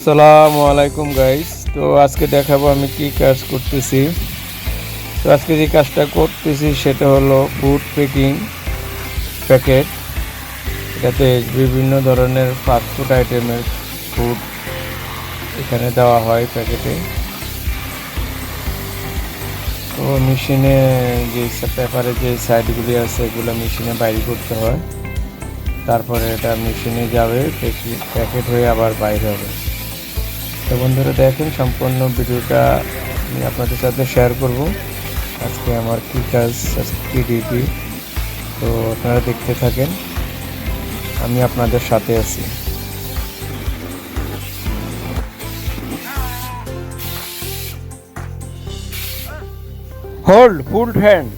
সালামু আলাইকুম গাইস তো আজকে দেখাবো আমি কি কাজ করতেছি। তো আজকে যে কাজটা করতেছি সেটা হলো ফুড পেকিং প্যাকেট এটাতে বিভিন্ন ধরনের ফাস্ট ফুড আইটেমের ফুড এখানে দেওয়া হয় প্যাকেটে তো মেশিনে যে পেপারে যে সাইডগুলি আছে, এগুলো মেশিনে বাইরে করতে হয়। তারপরে এটা মেশিনে যাবে প্যাকেট হয়ে আবার বাইরে হবে। তো বন্ধুরা দেখেন, সম্পূর্ণ ভিডিওটা আমি আপনাদের সাথে শেয়ার করব। আজকে আমার কী কাজ কী ডিউটি তো আপনারা দেখতে থাকেন, আমি আপনাদের সাথে আছি। Hold full hand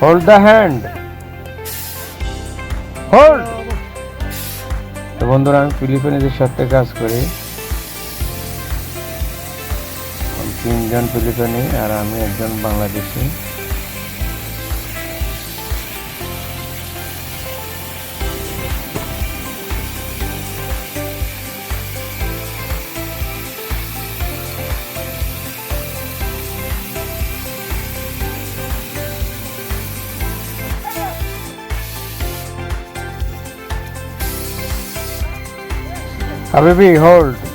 hold the hand hold তো বন্ধুরা, আমি ফিলিপিনিদের সাথে কাজ করি। তিনজন ফিলিপিনি আর আমি একজন Bangladeshi. Habibi, hold.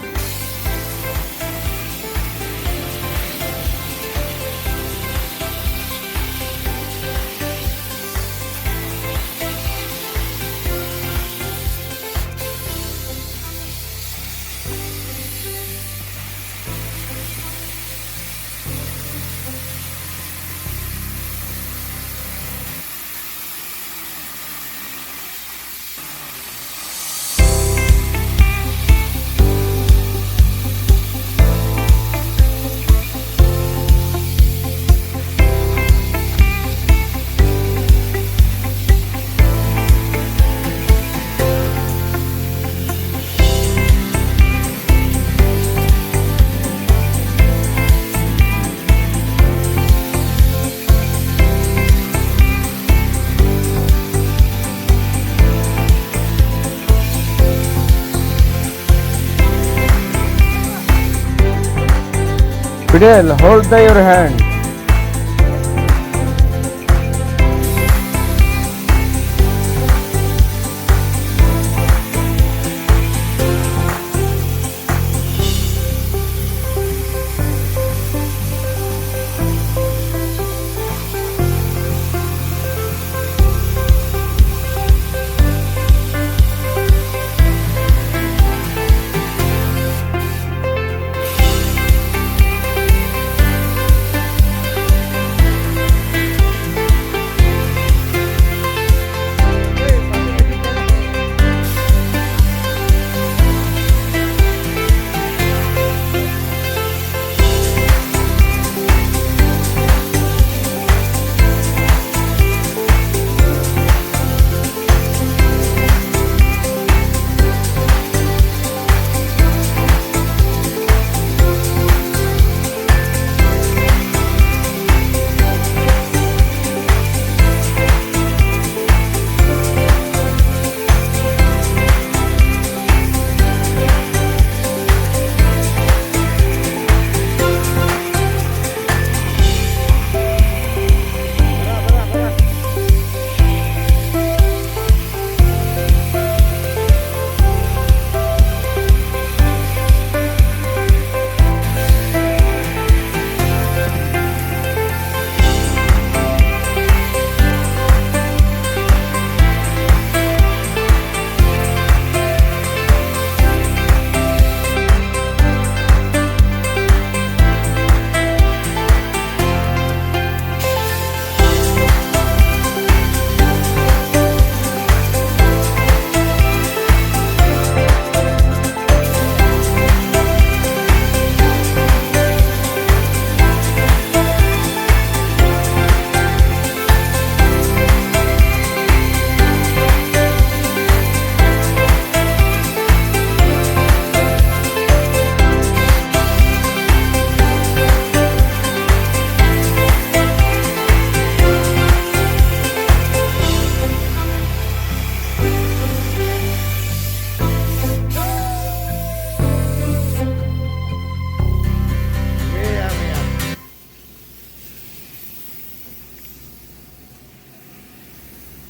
Fidel, hold the, your hand.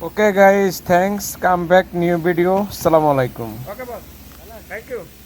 Okay guys thanks come back new video সালামালাইকুম ওকে বস থ্যাংক ইউ